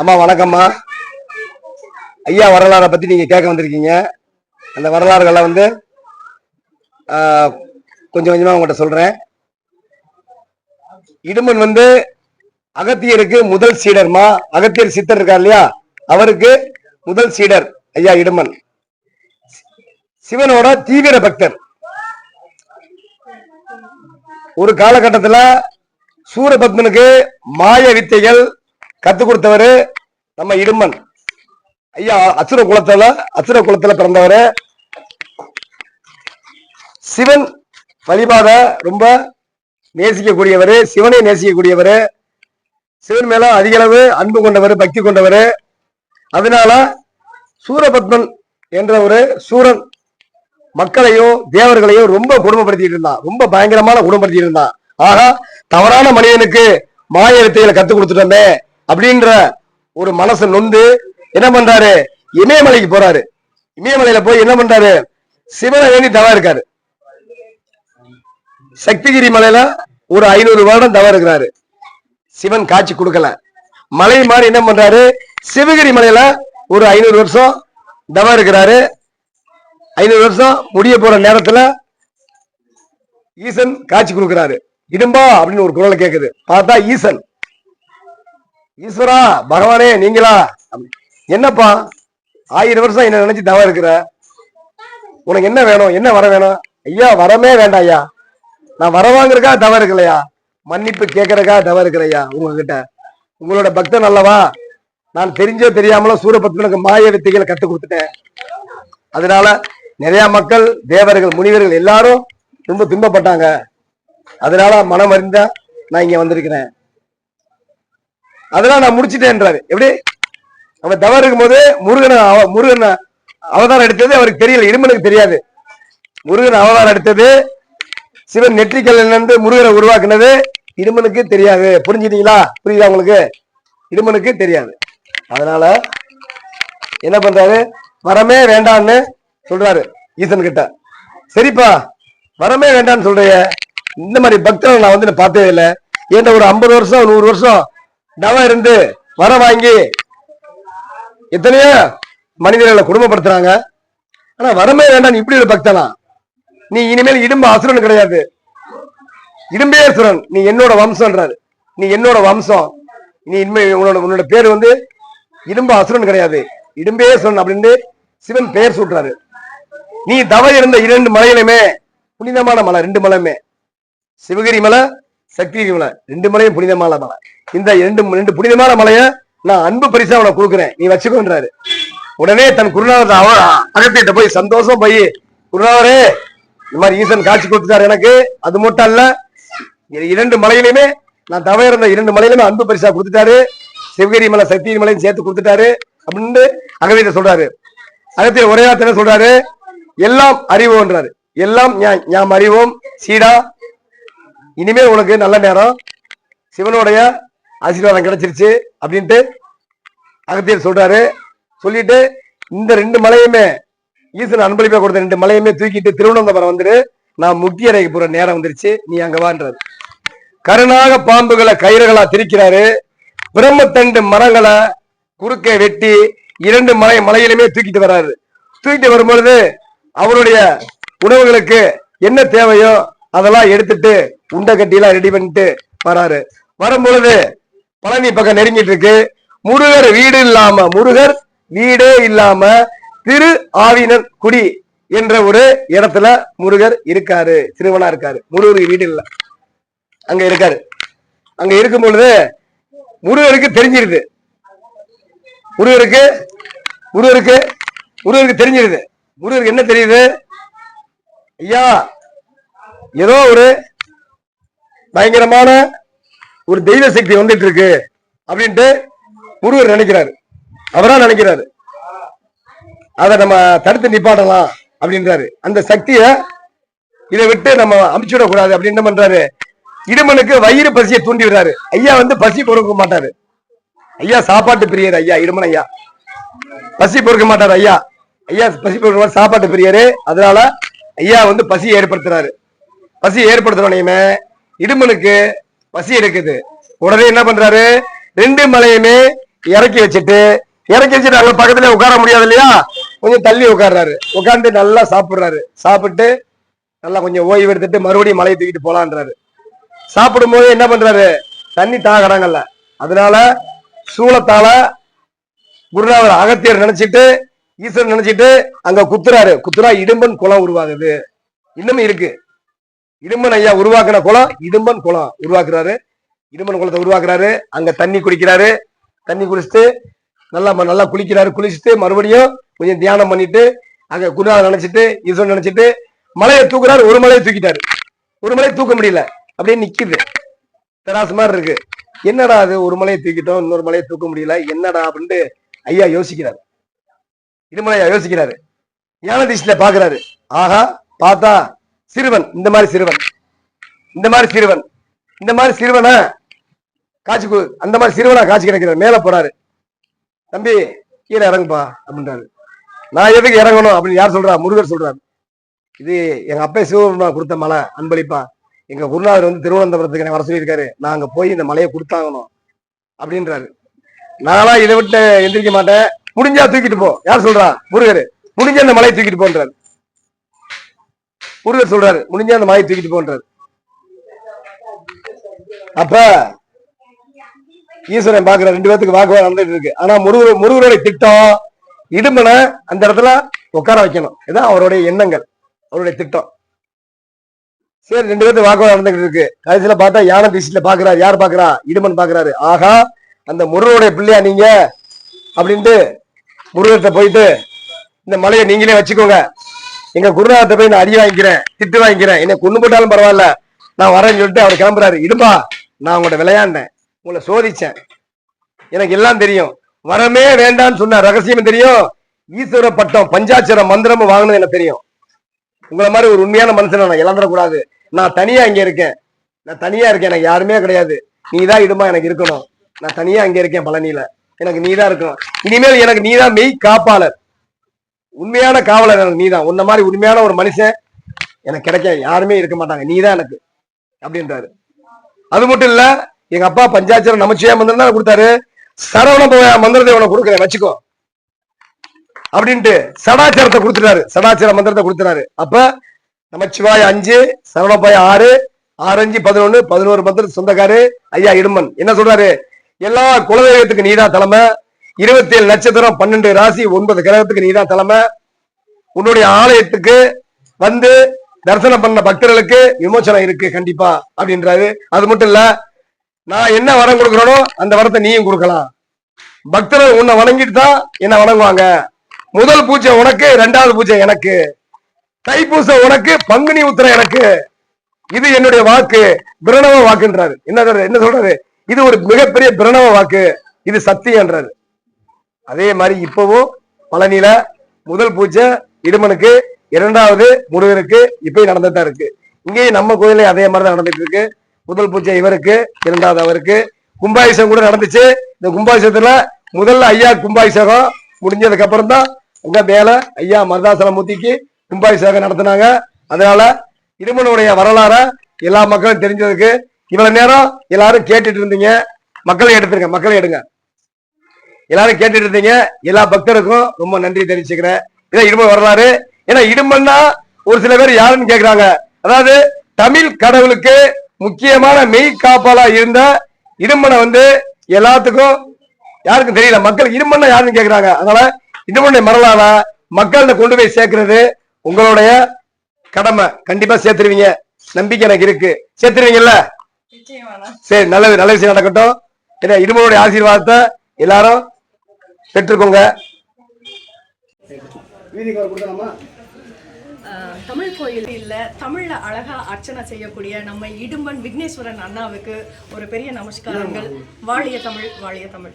அம்மா வணக்கம்மா. ஐயா வரலாறை பத்தி நீங்க கேட்க வந்திருக்கீங்க. அந்த வரலாறுகளை வந்து கொஞ்சம் கொஞ்சமா உங்கள்கிட்ட சொல்றேன். இடுமன் வந்து அகத்தியருக்கு முதல் சீடர்மா? அகத்தியர் சித்தர் இருக்கார் இல்லையா? அவருக்கு முதல் சீடர் ஐயா இடுமன். சிவனோட தீவிர பக்தர். ஒரு காலகட்டத்துல சூரபத்மனுக்கு மாய வித்தைகள் கத்து கொடுத்தவரு நம்ம இடுமன் ஐயா அசுர குலத்துல அசுர குலத்துல பிறந்தவரு. சிவன் வழிபாத ரொம்ப நேசிக்கக்கூடியவர் சிவனை நேசிக்கக்கூடியவர். சிவன் மேல அதிக அளவு அன்பு கொண்டவர் பக்தி கொண்டவர். அதனால சூரபத்மன் என்ற ஒரு சூரன் மக்களையும் தேவர்களையும் ரொம்ப குடும்பப்படுத்திட்டு இருந்தான். ரொம்ப பயங்கரமான குடும்பப்படுத்திட்டு இருந்தான். ஆகா தவறான மனிதனுக்கு மாய வித்தைகளை கத்துக் கொடுத்துட்டோமே. அப்படின்ற ஒரு மனசு நொந்து என்ன பண்றாரு? இமயமலைக்கு போறாரு. இமயமலையில போய் என்ன பண்றாரு? சிவனை வேண்டி தவா இருக்காரு. சக்திகிரி மலையில ஒரு ஐநூறு வருடம் தவா இருக்கிறாரு. சிவன் காட்சி கொடுக்கல. மலை மாதிரி என்ன பண்றாரு? சிவகிரி மலையில ஒரு ஐநூறு வருஷம் தவா இருக்கிறாரு. ஐநூறு வருஷம் முடிய போற நேரத்துல ஈசன் காட்சி கொடுக்கிறாரு. இடும்பா அப்படின்னு ஒரு குரல் கேக்குது. பார்த்தா ஈசன். ஈஸ்வரா பகவானே நீங்களா? என்னப்பா? ஆயிரம் வருஷம் என்ன நினைச்சு தவ இருக்கிற. உனக்கு என்ன வேணும்? என்ன வர வேணும்? ஐயா வரமே வேண்டாம் ஐயா. நான் வர வாங்குறக்கா தவ இருக்கலையா? மன்னிப்பு கேட்கறக்கா தவ இருக்கிறையா உங்ககிட்ட. உங்களோட பக்தன் அல்லவா? நான் தெரிஞ்சோ தெரியாமலோ சூரபத்மனுக்கு மாய வித்தைகளை கத்து கொடுத்துட்டேன். அதனால நிறைய மக்கள் தேவர்கள் முனிவர்கள் எல்லாரும் ரொம்ப துன்பப்பட்டாங்க. அதனால மனம் அறிந்தா நான் இங்க வந்திருக்கிறேன். அதெல்லாம் நான் முடிச்சிட்டேன்றாரு. எப்படி? அவன் தவறு இருக்கும்போது முருகன் அவ- முருகன் அவதாரம் எடுத்தது அவருக்கு தெரியல இருமனுக்கு தெரியாது. முருகன் அவதாரம் எடுத்தது சிவன் நெற்றிக்கல் இருந்து முருகனை உருவாக்குனது இடுமனுக்கு தெரியாது. புரிஞ்சுட்டீங்களா புரியுதா உங்களுக்கு? இடுமனுக்கு தெரியாது. அதனால என்ன பண்றாரு? வரமே வேண்டான்னு சொல்றாரு ஈசன் கிட்ட சரிப்பா வரமே வேண்டாம்னு சொல்றிய. இந்த மாதிரி பக்தர்கள் நான் வந்து நான் பார்த்ததே இல்லை. ஏன்டா ஒரு ஐம்பது வருஷம் நூறு வருஷம் டவா இருந்து வர வாங்கி எத்தனையோ மனிதர்களை குடும்பப்படுத்துறாங்க. ஆனா வரமே வேண்டாம் இப்படி ஒரு பக்தனா. நீ இனிமேல் இடும்பு அசுரன் கிடையாது. இடும்பே அசுரன். நீ என்னோட வம்சம்ன்றாரு. நீ என்னோட வம்சம். நீ இனிமே உன்னோட உன்னோட பேர் வந்து இடும்பு அசுரன் கிடையாது. இடும்பே அசுரன் அப்படின்னு சிவன் பெயர் சொல்றாரு நீ தவ இருந்த இரண்டு மலையிலுமே புனிதமான மலை ரெண்டு மலையுமே சிவகிரி மலை சக்தி மலை ரெண்டு மலையும் புனிதமான மலை. இந்த ரெண்டு ரெண்டு புனிதமான மலையை நான் அன்பு பரிசா உனக்கு கொடுக்குறேன். நீ வச்சுக்கோன்றாரு. உடனே தன் குருநாதர் அவ அகத்திட்ட போய் சந்தோஷம் போய் குருநாதரே இந்த மாதிரி ஈசன் காட்சி கொடுத்துட்டாரு எனக்கு. அது மட்டும் அல்ல இரண்டு மலையிலுமே நான் தவிர இருந்த இரண்டு மலையிலுமே அன்பு பரிசா கொடுத்துட்டாரு. சிவகிரி மலை சக்தி மலையும் சேர்த்து கொடுத்துட்டாரு. அப்படின்னு அகத்திட்ட சொல்றாரு. அகத்திய ஒரே வார்த்தை சொல்றாரு. எல்லாம் அறிவோன்றாரு. எல்லாம் ஞா- ஞாம் அறிவோம். சீடா இனிமே உனக்கு நல்ல நேரம். சிவனுடைய ஆசீர்வாதம் கிடைச்சிருச்சு அப்படின்ட்டு அகத்தியர் சொல்றாரு. சொல்லிட்டு இந்த ரெண்டு மலையுமே ஈசன் அன்பளிப்பா கொடுத்த ரெண்டு மலையுமே தூக்கிட்டு திருவனந்தபுரம் வந்துட்டு நான் முக்கிய அறைக்கு போற நேரம் வந்துருச்சு. நீ அங்க வான்றாரு. கருணாக பாம்புகளை கயிறுகளா திரிக்கிறாரு. பிரம்மத்தண்டு மரங்களை குறுக்க வெட்டி இரண்டு மலை மலையிலுமே தூக்கிட்டு வர்றாரு தூக்கிட்டு வரும்பொழுது அவருடைய உணவுகளுக்கு என்ன தேவையோ அதெல்லாம் எடுத்துட்டு உண்டை கட்டியெல்லாம் ரெடி பண்ணிட்டு வராரு. வரும்பொழுது பழனி பக்கம் நெருங்கிட்டு இருக்கு முருகர் வீடு இல்லாம முருகர் வீடே இல்லாம திரு ஆவினர் குடி என்ற ஒரு இடத்துல முருகர் இருக்காரு சிறுவனா இருக்காரு. முருகருக்கு வீடு இல்ல. அங்க இருக்காரு. அங்க இருக்கும் பொழுது முருகருக்கு தெரிஞ்சிருது. முருகருக்கு முருகருக்கு முருகருக்கு தெரிஞ்சிருது. முருகருக்கு என்ன தெரியுது? ஐயா ஏதோ ஒரு பயங்கரமான ஒரு தெய்வ சக்தி வந்துட்டு இருக்கு அப்படின்ட்டு முருகர் நினைக்கிறாரு. அவரா நினைக்கிறாரு. அதை நம்ம தடுத்து நிப்பாட்டலாம் அப்படின்றாரு. அந்த சக்தியை இதை விட்டு நம்ம அமுச்சு விடக்கூடாது அப்படின்னு என்ன பண்றாரு? இடுமனுக்கு வயிறு பசியை தூண்டி விடுறாரு. ஐயா வந்து பசி பொறுக்க மாட்டாரு. ஐயா சாப்பாட்டு பிரியர் ஐயா இடுமன் ஐயா. பசி பொறுக்க மாட்டாரு ஐயா. ஐயா பசி பொறுக்க சாப்பாட்டு பிரியரு. அதனால ஐயா வந்து பசி ஏற்படுத்துறாரு. பசி ஏற்படுத்துறோனையுமே இடுமனுக்கு பசி எடுக்குது. உடனே என்ன பண்றாரு? ரெண்டு மலையுமே இறக்கி வச்சுட்டு இறக்கி வச்சுட்டு அங்க பக்கத்துல உட்கார முடியாது இல்லையா? கொஞ்சம் தள்ளி உட்கார்றாரு. உட்காந்து நல்லா சாப்பிடுறாரு. சாப்பிட்டு நல்லா கொஞ்சம் ஓய்வு எடுத்துட்டு மறுபடியும் மலையை தூக்கிட்டு போலான்றாரு. சாப்பிடும்போது என்ன பண்றாரு? தண்ணி தாகறாங்கல்ல அதனால சூளத்தால குருநாதர் அகத்தியர் நினைச்சிட்டு ஈஸ்வரன் நினைச்சிட்டு அங்க குத்துறாரு. குத்துறா இடும்பன் குளம் உருவாகுது. இன்னமும் இருக்கு. இடும்பன் ஐயா உருவாக்குன குளம் இடும்பன் குளம் உருவாக்குறாரு. இடும்பன் குளத்தை உருவாக்குறாரு. அங்க தண்ணி குடிக்கிறாரு. தண்ணி குடிச்சிட்டு நல்லா ம- நல்லா குளிக்கிறாரு. குளிச்சுட்டு மறுபடியும் கொஞ்சம் தியானம் பண்ணிட்டு அங்க குருநாதர் நினைச்சிட்டு ஈஸ்வரன் நினைச்சிட்டு மலையை தூக்குறாரு. ஒரு மலையை தூக்கிட்டாரு. ஒரு மலையை தூக்க முடியல. அப்படியே நிக்குது. தராசு மாதிரி இருக்கு. என்னடா அது? ஒரு மலையை தூக்கிட்டோம். இன்னொரு மலையை தூக்க முடியல. என்னடா அப்படின்ட்டு ஐயா யோசிக்கிறாரு. இடுமலையா யோசிக்கிறாரு. ஞானதீஷ்ல பாக்குறாரு. ஆஹா பார்த்தா சிறுவன் இந்த மாதிரி சிறுவன். இந்த மாதிரி சிறுவன். இந்த மாதிரி சிறுவனா காட்சி அந்த மாதிரி சிறுவனா காட்சி கிடைக்கிறார். மேல போறாரு. தம்பி கீழே இறங்குப்பா அப்படின்றாரு. நான் எதுக்கு இறங்கணும் அப்படின்னு யார் சொல்றா? முருகர் சொல்றாரு. இது எங்க அப்பா சிவபெருமா கொடுத்த மலை அன்பளிப்பா. எங்க குருநாதர் வந்து திருவனந்தபுரத்துக்கு என்ன வர சொல்லியிருக்காரு. நான் அங்க போய் இந்த மலையை கொடுத்தாகணும் அப்படின்றாரு. நானா இதை விட்டு எந்திரிக்க மாட்டேன். முடிஞ்சா தூக்கிட்டு போ. யார் சொல்றா? முருகர். முடிஞ்ச அந்த மலையை தூக்கிட்டு போன்றாரு. முருகர் சொல்றாரு முடிஞ்சா அந்த மாயை தூக்கிட்டு போன்றாரு. அப்ப ஈஸ்வரன் பாக்குற ரெண்டு பேத்துக்கு வாக்குவாதம் நடந்துட்டு இருக்கு. ஆனா முருகர் முருகருடைய திட்டம் இடுமனை அந்த இடத்துல உட்கார வைக்கணும். இதான் அவருடைய எண்ணங்கள் அவருடைய திட்டம். சரி ரெண்டு பேருக்கு வாக்குவாதம் நடந்துகிட்டு இருக்கு. கடைசியில பார்த்தா யானை திசையில பாக்குறாரு. யார் பாக்குறா? இடுமன் பாக்குறாரு. ஆகா அந்த முருகனுடைய பிள்ளையா நீங்க? அப்படின்ட்டு முருகர்கிட்ட போயிட்டு இந்த மலையை நீங்களே வச்சுக்கோங்க. எங்க குருநாதத்தை போய் நான் அடி வாங்கிக்கிறேன் திட்டு வாங்கிக்கிறேன். என்னை கொண்டு போட்டாலும் பரவாயில்ல. நான் வரேன்னு சொல்லிட்டு அவர் கிளம்புறாரு. இடுப்பா நான் உங்கள்ட்ட விளையாண்டேன். உங்களை சோதிச்சேன். எனக்கு எல்லாம் தெரியும். வரமே வேண்டாம்னு சொன்ன ரகசியம் தெரியும்? ஈஸ்வர பட்டம் பஞ்சாட்சர மந்திரமும் வாங்கினது எனக்கு தெரியும். உங்களை மாதிரி ஒரு உண்மையான மனுஷனை நான் இழந்துடக்கூடாது. நான் தனியா இங்க இருக்கேன். நான் தனியா இருக்கேன். எனக்கு யாருமே கிடையாது. நீ தான் இடுமா எனக்கு இருக்கணும். நான் தனியா அங்க இருக்கேன் பழனியில. எனக்கு நீ தான் இருக்கணும். இனிமேல் எனக்கு நீ தான் மெய் காப்பாளர். உண்மையான காவலர் எனக்கு நீ தான் உன்ன மாதிரி உண்மையான ஒரு மனுஷன் எனக்கு கிடைக்க யாருமே இருக்க மாட்டாங்க. நீ தான் எனக்கு அப்படின்றாரு. அது மட்டும் இல்ல எங்க அப்பா பஞ்சாட்சரம் நமச்சியா மந்திரம் தான் கொடுத்தாரு? சரவண போய மந்திரத்தை உனக்கு கொடுக்குறேன் வச்சுக்கோ. அப்படின்ட்டு சடாச்சாரத்தை கொடுத்துட்டாரு. சடாச்சார மந்திரத்தை கொடுத்துறாரு. அப்ப நமச்சிவாய் அஞ்சு சரவணபாய் ஆறு ஆறு அஞ்சு பதினொன்னு பதினோரு மந்திர சொந்தக்காரு ஐயா இடுமன். என்ன சொல்றாரு? எல்லா குலதெய்வத்துக்கு நீதான் தலைமை. இருபத்தி ஏழு நட்சத்திரம் பன்னெண்டு ராசி ஒன்பது கிரகத்துக்கு நீதான் தலைமை. உன்னுடைய ஆலயத்துக்கு வந்து தரிசனம் பண்ண பக்தர்களுக்கு விமோசனம் இருக்கு கண்டிப்பா அப்படின்றாரு. அது மட்டும் இல்ல நான் என்ன வரம் கொடுக்கறனோ அந்த வரத்தை நீயும் கொடுக்கலாம். பக்தர்கள் உன்னை வணங்கிட்டு தான் என்ன வணங்குவாங்க? முதல் பூஜை உனக்கு ரெண்டாவது பூஜை எனக்கு. தைப்பூசம் உனக்கு பங்குனி உத்திரம் எனக்கு. இது என்னுடைய வாக்கு. பிரணவ வாக்குன்றாரு. என்ன என்ன சொல்றாரு? இது ஒரு மிகப்பெரிய பிரணவ வாக்கு. இது சத்தியன்றாரு. அதே மாதிரி இப்பவும் பழனியில முதல் பூஜை இடுமனுக்கு இரண்டாவது முருகனுக்கு இப்பயும் நடந்துட்டு இருக்கு. இங்கேயும் நம்ம கோயிலே அதே மாதிரி தான் நடந்துட்டு இருக்கு. முதல் பூஜை இவருக்கு இரண்டாவது அவருக்கு. கும்பாபிஷேகம் கூட நடந்துச்சு. இந்த கும்பாபிஷேகத்துல முதல்ல ஐயா கும்பாபிஷேகம் முடிஞ்சதுக்கு அப்புறம் தான் அங்க மேல ஐயா மருதாசலமூர்த்திக்கு கும்பாபிஷேகம் நடத்தினாங்க. அதனால இருமனுடைய வரலாற எல்லா மக்களும் தெரிஞ்சதுக்கு இவ்வளவு நேரம் எல்லாரும் கேட்டுட்டு இருந்தீங்க. மக்களை எடுத்துருங்க மக்களை எடுங்க. எல்லாரும் கேட்டுட்டு இருந்தீங்க. எல்லா பக்தருக்கும் ரொம்ப நன்றி தெரிவிச்சுக்கிறேன். இதான் இடுமன் வரலாறு. ஏன்னா இடுமன்னா ஒரு சில பேர் யாருன்னு கேக்குறாங்க. அதாவது தமிழ் கடவுளுக்கு முக்கியமான மெய் காப்பாளா இருந்த இடுமனை வந்து எல்லாத்துக்கும் யாருக்கும் தெரியல. மக்கள் இடுமன்னா யாருன்னு கேக்குறாங்க. அதனால இடுமனுடைய வரலாற மக்கள்கிட்ட கொண்டு போய் சேர்க்கிறது உங்களுடைய கடமை. கண்டிப்பா சேர்த்துருவீங்க. நம்பிக்கை எனக்கு இருக்கு. சேர்த்துருவீங்கல்ல? சரி நல்லது. நல்ல விஷயம் நடக்கட்டும். இடுமனுடைய ஆசீர்வாதத்தை எல்லாரும் பெற்றுக்கோங்க. ஆஹ், தமிழ் கோயில் இல்ல தமிழ்ல அழகா அர்ச்சனை செய்யக்கூடிய நம்ம இடும்பன் விக்னேஸ்வரன் அண்ணாவுக்கு ஒரு பெரிய நமஸ்காரங்கள். வாழிய தமிழ் வாழிய தமிழ்.